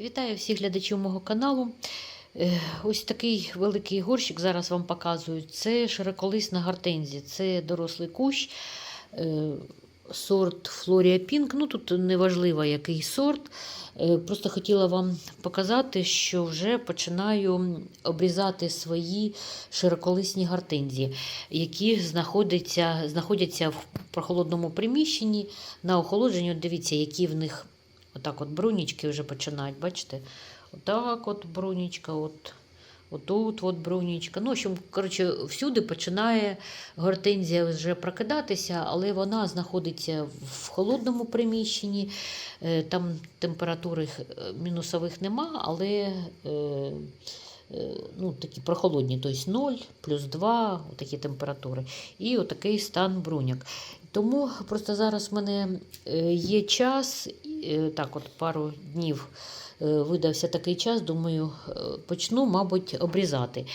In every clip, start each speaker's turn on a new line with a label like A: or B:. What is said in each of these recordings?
A: Вітаю всіх глядачів мого каналу. Е, Ось такий великий горщик зараз вам показую. Це широколисна гортензія. Це дорослий кущ, е, сорт Флорія Пінк. Ну тут неважливо, який сорт. Е, Просто хотіла вам показати, що вже починаю обрізати свої широколисні гортензії, які знаходяться, знаходяться в прохолодному приміщенні на охолодженні. Дивіться, які в них Отак от брунічки вже починають, бачите? Отак от брунічка, от, отут от брунічка. Ну, в коротше, всюди починає гортензія вже прокидатися, але вона знаходиться в холодному приміщенні. Е, Там температури е, мінусових нема, але е, ну, такі прохолодні, тобто 0, плюс 2, такі температури. І отакий стан бруняк. Тому просто зараз в мене є час, так от пару днів е, видався такий час, думаю, е, почну, мабуть, обрізати.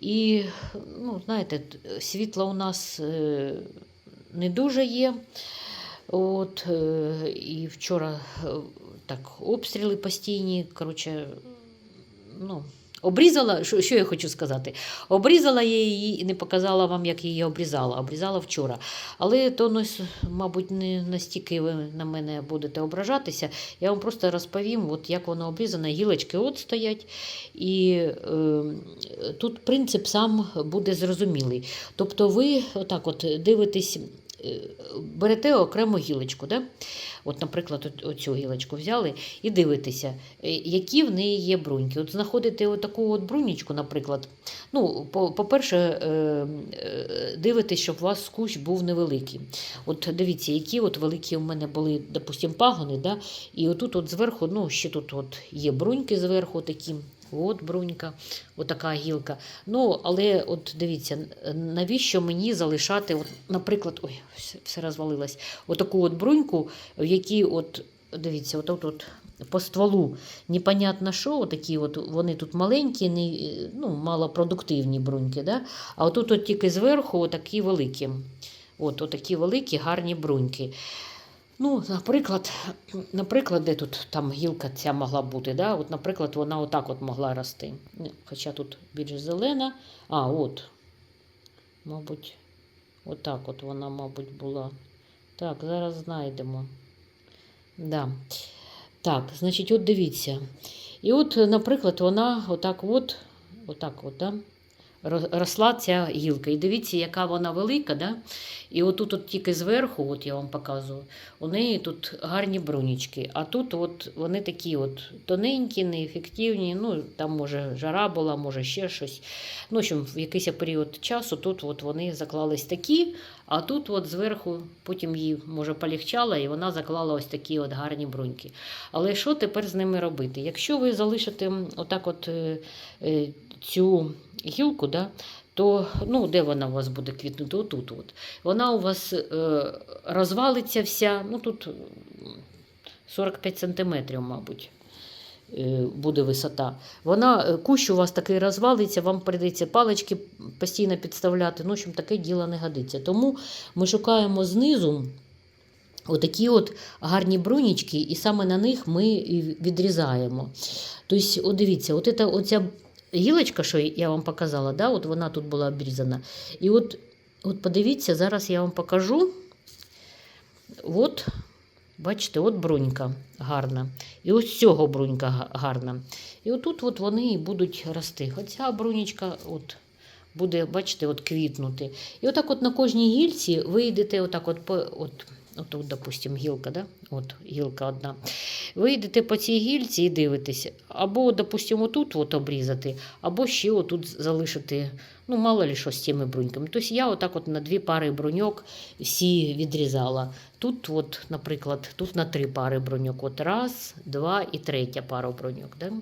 A: І, ну, знаєте, світла у нас е, не дуже є. От, е, і вчора е, так, обстріли постійні. Коротше, ну, обрізала, що, що я хочу сказати? Обрізала я її і не показала вам, як її обрізала. Обрізала вчора. Але то, ну, мабуть, не настільки ви на мене будете ображатися. Я вам просто розповім, от як воно обрізано. Гілочки от стоять. І е, тут принцип сам буде зрозумілий. Тобто ви отак от дивитесь. Е, Берете окрему гілочку, да? от, наприклад, оцю гілочку взяли і дивитеся, е, які в неї є бруньки. От знаходите отаку от брунічку, наприклад. Ну, по- по-перше, е, дивитесь, щоб у вас кущ був невеликий. От дивіться, які от великі у мене були, допустимо, пагони, да? і отут от зверху, ну, ще тут от є бруньки зверху такі. От брунька, отака гілка. Ну, але от дивіться, навіщо мені залишати, от, наприклад, ой, все, розвалилось, отаку от бруньку, в якій, от, дивіться, от, от, от по стволу непонятно що, отакі от, вони тут маленькі, не, ну, малопродуктивні бруньки, да? а отут от тільки зверху отакі великі. От, отакі великі гарні бруньки. Ну, наприклад, наприклад, де тут там гілка ця могла бути, да? от, наприклад, вона отак от могла рости. Хоча тут більш зелена. А, от. Мабуть, отак от вона, мабуть, була. Так, зараз знайдемо. Да. Так, значить, от дивіться. І от, наприклад, вона отак от, отак от, да? Росла ця гілка. І дивіться, яка вона велика, да? І отут от тільки зверху, от я вам показую, у неї тут гарні брунічки. А тут от вони такі от тоненькі, неефективні. Ну, там може жара була, може ще щось. Ну, в общем, в якийсь період часу тут от вони заклались такі, а тут от зверху потім їй може полегчало, і вона заклала ось такі от гарні бруньки. Але що тепер з ними робити? Якщо ви залишите отак от е, е, цю гілку, да, то ну, де вона у вас буде квітнути? Отут. От. Вона у вас е, розвалиться вся, ну тут 45 сантиметрів, мабуть. е, Буде висота. Вона, е, кущ у вас такий розвалиться, вам прийдеться палички постійно підставляти. Ну, общем, таке діло не годиться. Тому ми шукаємо знизу отакі от гарні брунічки, і саме на них ми відрізаємо. Тобто, от дивіться, от це, оця гілочка, що я вам показала, да, от вона тут була обрізана. І от, от подивіться, зараз я вам покажу. От, бачите, от брунька гарна. І ось з цього брунька гарна. І отут от вони і будуть рости. Оця брунічка от буде, бачите, от квітнути. І отак от на кожній гільці ви йдете отак от по. От, Отут, допустимо, гілка, да? от гілка одна. Ви йдете по цій гільці і дивитеся. Або, допустимо, отут от обрізати, або ще отут залишити, ну, мало ли що з цими бруньками. Тобто я отак от на дві пари бруньок всі відрізала. Тут, от, наприклад, тут на три пари бруньок. От раз, два і третя пара бруньок. Да?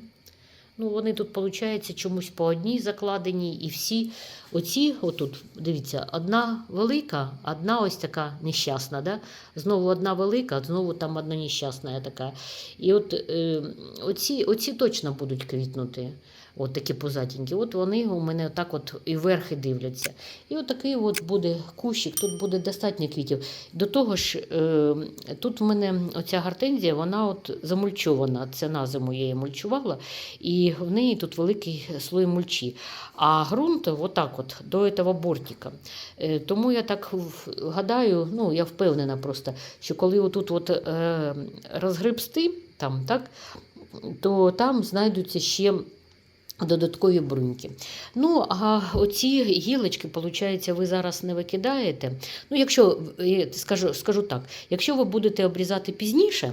A: Ну, вони тут, виходить, чомусь по одній закладені, і всі оці, отут, дивіться, одна велика, одна ось така нещасна. Да? Знову одна велика, знову там одна нещасна така. І от е, оці, оці точно будуть квітнути. От такі позатінькі. От вони у мене так от і вверхи дивляться. І от такий от буде кущик, тут буде достатньо квітів. До того ж, е, тут в мене оця гортензія, вона от замульчована. Це на зиму я її мульчувала, і в неї тут великий слой мульчі. А ґрунт отак от до цього бортика. Е, Тому я так гадаю, ну я впевнена просто, що коли отут от, е, розгребсти, там, так, то там знайдуться ще додаткові бруньки. Ну, а оці гілочки, виходить, ви зараз не викидаєте. Ну, якщо е, скажу, скажу так, якщо ви будете обрізати пізніше,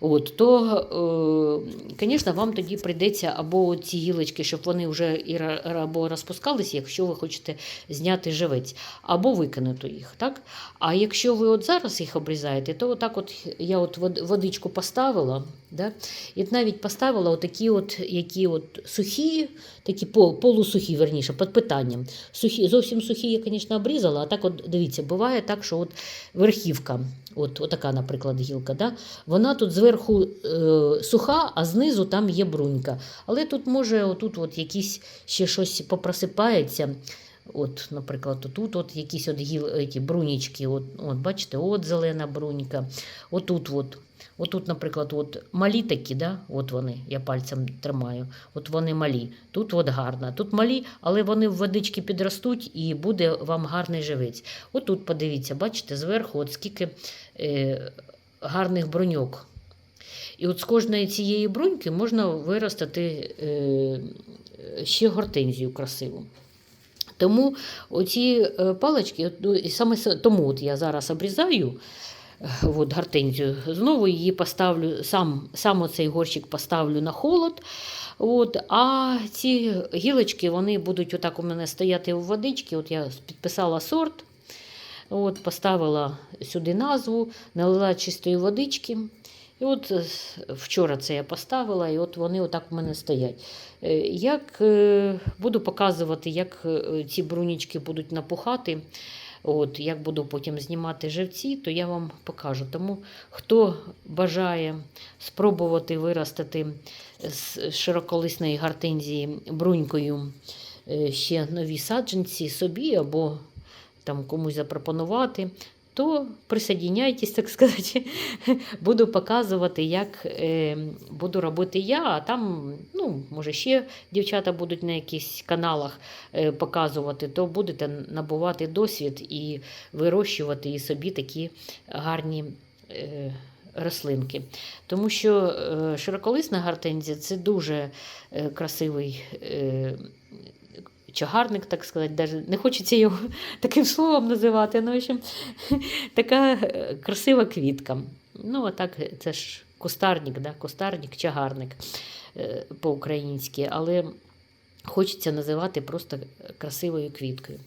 A: от, то, звісно, вам тоді прийдеться або ці гілочки, щоб вони вже і або розпускалися, якщо ви хочете зняти живець, або викинути їх. Так? А якщо ви от зараз їх обрізаєте, то отак от я от водичку поставила, да? і навіть поставила отакі, от, які от сухі, такі полусухі, верніше, під питанням. Сухі, зовсім сухі я, звісно, обрізала, а так от дивіться, буває так, що от верхівка, от, отака, наприклад, гілка, да? вона тут зверху е, суха, а знизу там є брунька. Але тут може отут от якісь ще щось попросипається. От, наприклад, тут от якісь от гіл, ті брунічки, от, от, бачите, от зелена брунька, отут от. Отут, наприклад, от малі такі, да? от вони, я пальцем тримаю, от вони малі. Тут от гарно. Тут малі, але вони в водички підростуть і буде вам гарний живець. Отут, подивіться, бачите, зверху, от скільки е, гарних бруньок. І от з кожної цієї бруньки можна виростити е, ще гортензію красиву. Тому оці е, палички, ну, саме тому от я зараз обрізаю от, гортензію, знову її поставлю, сам, сам оцей горщик поставлю на холод. От, а ці гілочки вони будуть отак у мене стояти у водичці. От я підписала сорт, от, поставила сюди назву, налила чистої водички. І от е, вчора це я поставила, і от вони отак у мене стоять. Е, Як е, буду показувати, як е, ці брунічки будуть напухати, от, як буду потім знімати живці, то я вам покажу. Тому хто бажає спробувати виростити з широколисної гортензії брунькою е, ще нові саджанці собі або там комусь запропонувати, то присоединяйтесь, так сказати. Буду показувати, як е, буду робити я, а там, ну, може, ще дівчата будуть на якихось каналах е, показувати, то будете набувати досвід і вирощувати і собі такі гарні. Е, Рослинки. Тому що широколисна гортензія це дуже красивий чагарник, так сказати. Даже не хочеться його таким словом називати. Ну, в общем, така е, красива квітка. Ну, а так, це ж кустарник, да? кустарник, чагарник е, по-українськи, але хочеться називати просто красивою квіткою.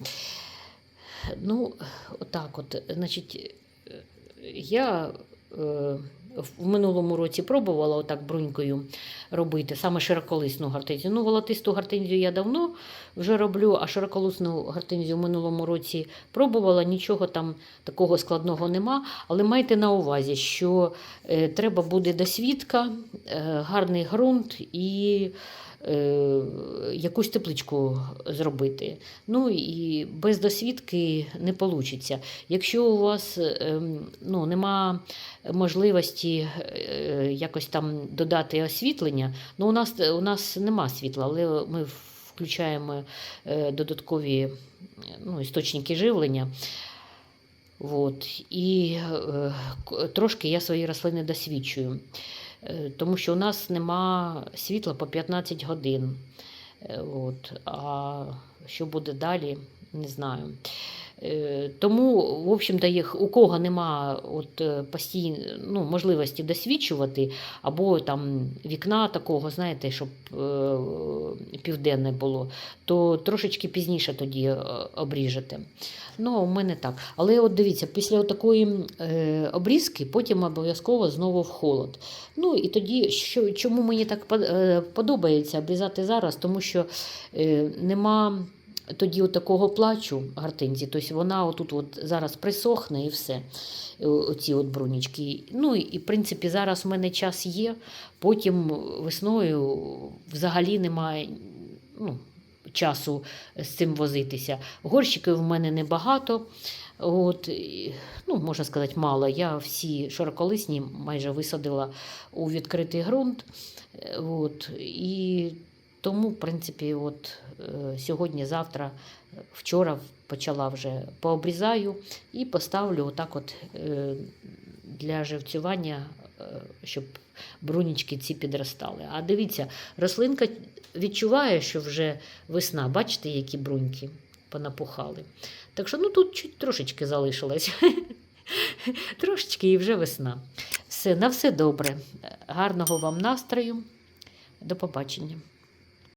A: Ну, отак от, значить, е, я е, в минулому році пробувала отак брунькою робити, саме широколисну гортензію. Ну, волотисту гортензію я давно вже роблю, а широколисну гортензію в минулому році пробувала, нічого там такого складного нема. Але майте на увазі, що е, треба буде досвідка, е, гарний ґрунт і якусь тепличку зробити. Ну і без досвідки не вийде. Якщо у вас ем, ну, нема можливості е, якось там додати освітлення, ну у нас, у нас нема світла, але ми включаємо е, додаткові ну, істочники живлення. От. І е, трошки я свої рослини досвідчую, Е, тому що у нас нема світла по 15 годин. Е, От. А що буде далі, не знаю. Е, Тому, в общем-то, їх, у кого нема от, е, постійно, ну, можливості досвідчувати, або там вікна такого, знаєте, щоб е, південне було, то трошечки пізніше тоді е, обріжете. Ну, у мене так. Але от дивіться, після такої е, обрізки потім обов'язково знову в холод. Ну і тоді, що, чому мені так подобається обрізати зараз, тому що е, нема тоді от такого плачу гортензії, тобто вона отут от зараз присохне і все. е, Оці от брунічки. Ну і в принципі зараз в мене час є. Потім весною взагалі немає ну, часу з цим возитися. Горщиків в мене небагато. От, ну, можна сказати, мало. Я всі широколисні майже висадила у відкритий ґрунт. Е, От, і тому, в принципі, от, е, сьогодні, завтра, е, вчора почала вже пообрізаю і поставлю отак от е, для живцювання, е, щоб брунічки ці підростали. А дивіться, рослинка відчуває, що вже весна. Бачите, які бруньки понапухали. Так що ну, тут чуть трошечки залишилось. Трошечки і вже весна. Все, на все добре. Гарного вам настрою. До побачення.